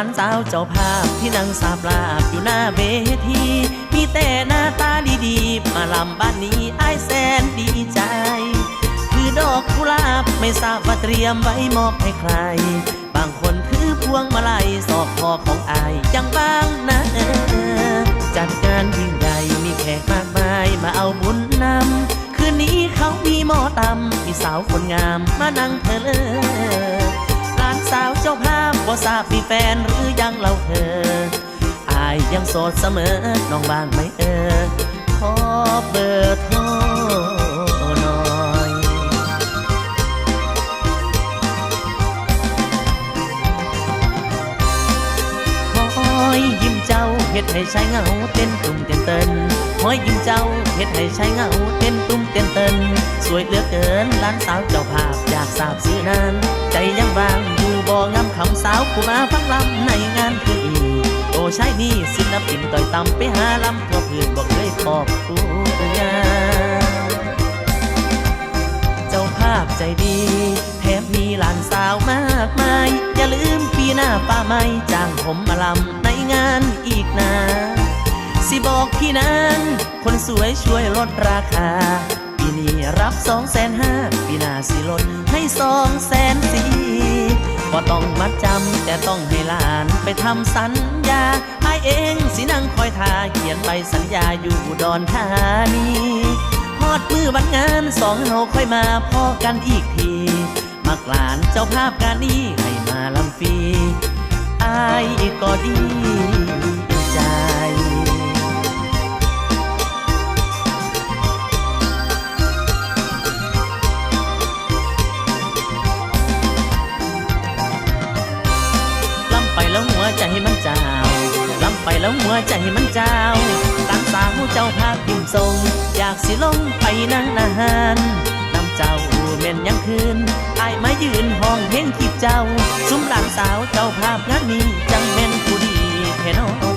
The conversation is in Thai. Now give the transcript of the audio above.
านสาวเจ้าภาพที่นั่งสาบลาบอยู่หน้าเวที มีแต่หน้าตาดีๆ มาลำบ้านนี้ไอายแสนดีใจ คือดอกกุหลาบไม่ทราบว่าเตรียมไว้มอบให้ใคร บางคนคือพวงมาลัยสอกคอของอายยังบางนะ จัดงานยิ่งใหญ่มีแขกมากมายมาเอาบุญนำคืนนี้เขามีหมอตำพี่สาวคนงามมานั่งเธอเลยหลานสาวเจ้าภาพว่าทราบมีแฟน ยังโสดเสมอ น้องบ้างไหมเออ ขอเบอร์โทรหน่อยหอยยิ้มเจ้าเฮ็ดให้ชายเหงาเต้นตุ่มเต้นเต้นหอยยิ้มเจ้าเฮ็ดให้ชายเหงาเต้นตุ่มเต้นเต้นสวยเหลือเกินหล้านสาวเจ้าภาพอยากทราบซื้อนานใจยังบางอยู่บ่งามคำสาวผู้มาฟังลำในงานคืออี โอ้ชายนี่ศิลปินต่อยต่ำไปหาลำทั่วพื้นบอกเลยขอบคุณงาเจ้าภาพใจดี แถมมีหลานสาวมากมาย อย่าลืมปีหน้าป้าไม่จ้างผมมาลำในงานอีกนะ สิบอกพี่นางคนสวยช่วยลดราคา ปีนี้รับสองแสนห้าปีหน้าสิลดให้สองแสนสี่ ก็ต้องมัดจำแต่ต้องให้หลานไปทำสัญญาไอเองสินั่งคอยทาเขียนใบสัญญาอยู่ดอนธานีพอดมือวันงานสองเฮาค่อยมาพอกันอีกทีมักหลานเจ้าภาพงานนี้ให้มาลำฟรีอายก็ดี แล้วหัวใจมันเจ้าตามสาวเจ้าภาพยิ้มทรง อยากสิลงไปนั่งนานนำเจ้าเม่นยังคืนอายมายืนห้องเพลงคิดเจ้า ซุ้มหลานสาวเจ้าภาพงานนี้จังแม่นผู้ดีแค่นอ